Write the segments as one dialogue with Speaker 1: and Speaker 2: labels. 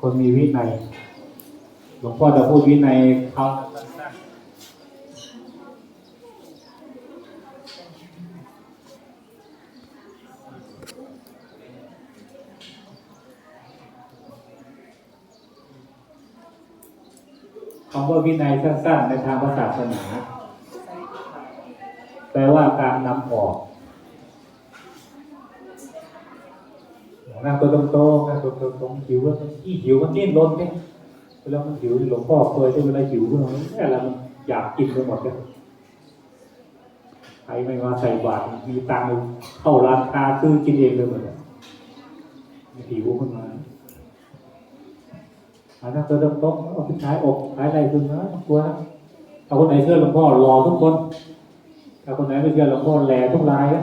Speaker 1: คนมีวินัย หลวงพ่อจะพูดวินัยคำสั้นๆคำว่าวินัยสั้นๆในทางพระศาสนา แปลว่าการนำออก หนั่งตัวตรงๆนั่งตัวตรงๆหิวแล้วที่หิวมันดิ้นรนเนี่ยเวลามันหิวหลวงพ่อเคยที่เวลาหิวขึ้นมาเนี่เรามันอยากกินไปหมดเลยใครไม่มาใส่บาตรมีตังค์เข้าร้านค้าซื้อกินเองเลยหมดเลยมันหิวขึ้นมาอ่านั่งตัวตรงๆเอาขึ้นท้ายอกท้ายไหล่ขึ้นนะไม่ต้องกลัวนะถ้าคนไหนเชื่อหลวงพ่อรอทุกคนถ้าคนไหนไม่เชื่อหลวงพ่อแหล่ทุกรายนะ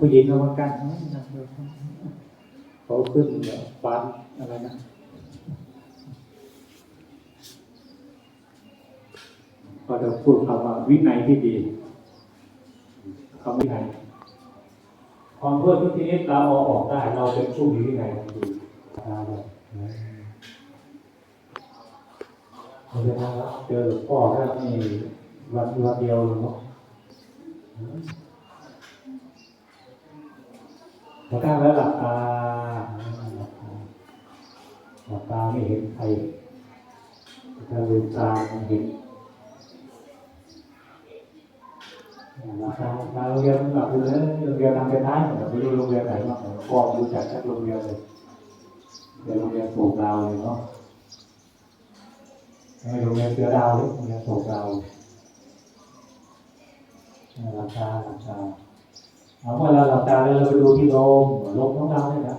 Speaker 1: ผู้หญิงก็เหมือนกันเขาขึ้นฟันอะไรนะก็จะพูดคำว่าวินัยที่ดีคำวินัยความเพื่อทุกทีนี้เราเอาออกได้ เราเป็นผู้มีวินัยทันทีได้เลยเอาไปทำแล้วเจอหลวงพ่อแค่นี้วันวันเดียวเลยเนาะ พอตั้งแล้วหลับตาหลับตาไม่เห็นใครถ้าลืมตาเห็นหลับตาตาโรงเรียนหลับไปเลยโรงเรียนทำไปท้ายไม่รู้โรงเรียนไหนบ้างพ่อรู้จักจากโรงเรียนเลยเรียนโรงเรียนโศกดาวเลยเนาะไม่โรงเรียนเสือดาวเลยโรงเรียนโศกดาวหลับตาหลับตา เอาเมื่อเราหลับตาแล้วเราไปดูที่ลมลมของเราเนี่ยนะ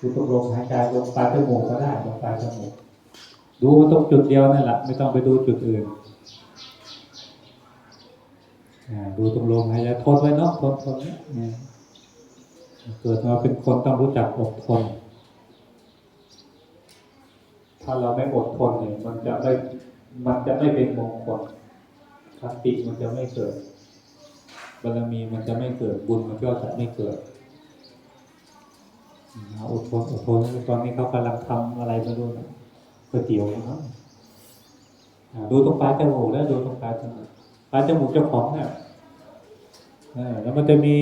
Speaker 1: ดูตรงลมหายใจลมปลายจมูกก็ได้ลมปลายจมูกดูมันตรงจุดเดียวนั่นแหละไม่ต้องไปดูจุดอื่นดูตรงลมหายใจทนไว้เนาะทนทนเนี่ยเนี่ยเกิดมาเป็นคนต้องรู้จักอดทน ถ้าเราไม่อดทนเนี่ยมันจะไม่มันจะไม่เป็นมงคลสติมันจะไม่เกิด บารมีมันจะไม่เกิดบุญมันก็จะไม่เกิดอดทนอดทนตอนนี้เขากำลังทำอะไรไม่รู้นะก๋วยเตี๋ยวนะครับดูตรงปลายจมูกแล้วดูตรงปลายจมูกปลายจมูกเจ้าของเนี่ยแล้วมันจะมี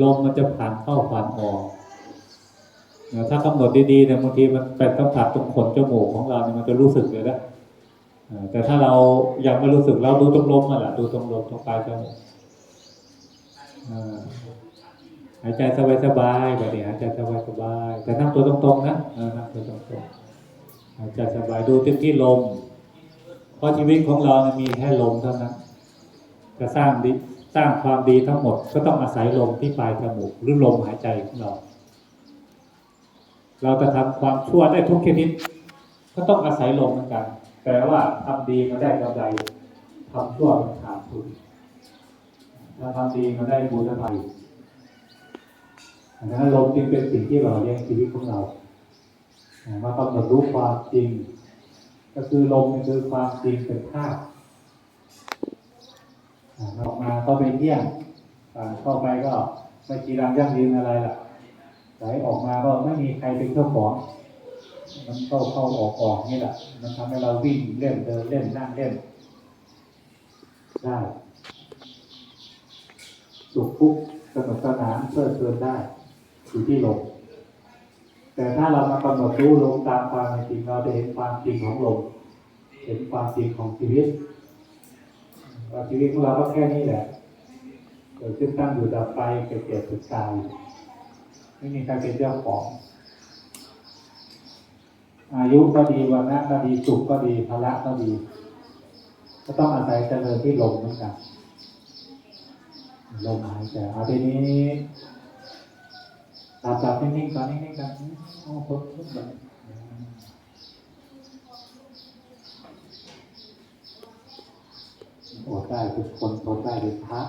Speaker 1: ลมมันจะผ่านเข้าผ่านออกถ้ากำหนดดีๆเนี่ยบางทีมันเป็นสัมผัสตรงขนจมูกของเราเนี่ยมันจะรู้สึกเลยนะแต่ถ้าเรายังไม่รู้สึกเราดูตรงลมนั่นแหละดูตรงลมตรงปลายจมูก หายใจสบายๆแบบนี้หายใจสบายๆแต่นั่งตัวตรงๆนะนั่งตัวตรงๆหายใจสบายดูที่ที่ลม เพราะชีวิตของเราเนี่ยมีแค่ลมเท่านั้นจะสร้างดีสร้างความดีทั้งหมด ก็ต้องอาศัยลมที่ปลายจมูกหรือลมหายใจของเรา เราจะทำความชั่วได้ทุกชนิดก็ต้องอาศัยลมเหมือนกัน แต่ว่าทำดีมันได้กำไรทำชั่วมันขาดทุน ถ้าทำดีมันได้บุญและภัยอันนั้นลมจึงเป็นสิ่งที่เราเลี้ยงชีวิตของเราอ่ามากำหนดรู้ความจริง ก็คือลมคือความจริงเป็นธาตุออกมาก็เป็นเที่ยงเข้าไปก็ไม่จีรังยั่งยืนอะไรล่ะไหลออกมาก็ไม่มีใครเป็นเจ้าของ มันเข้าเข้าออกออกนี่แหละ มันทำให้เราวิ่งเล่นเดินเล่นนั่งเล่นได้ สุขทุกข์สนุกสนานเพลิดเพลินได้อยู่ที่ลมแต่ถ้าเรามากำหนดรู้ลมตามความจริงเราจะเห็นความจริงของลมเห็นความจริงของชีวิตชีวิตของเราก็แค่นี้แหละเกิดขึ้นตั้งอยู่ดับไปเกิดเกิดสุดตายไม่มีใครเป็นเจ้าของ อายุก็ดีวันนะก็ดีสุขก็ดีพละก็ดี ก็ต้องอาศัยเจริญที่ลมเหมือนกัน ลมหายใจเอาทีนี้ตาตับนิ่งๆก่อนนิ่งๆกันโอ้พุทพุทแบบอดได้ทุกคนอดได้เป็นพระ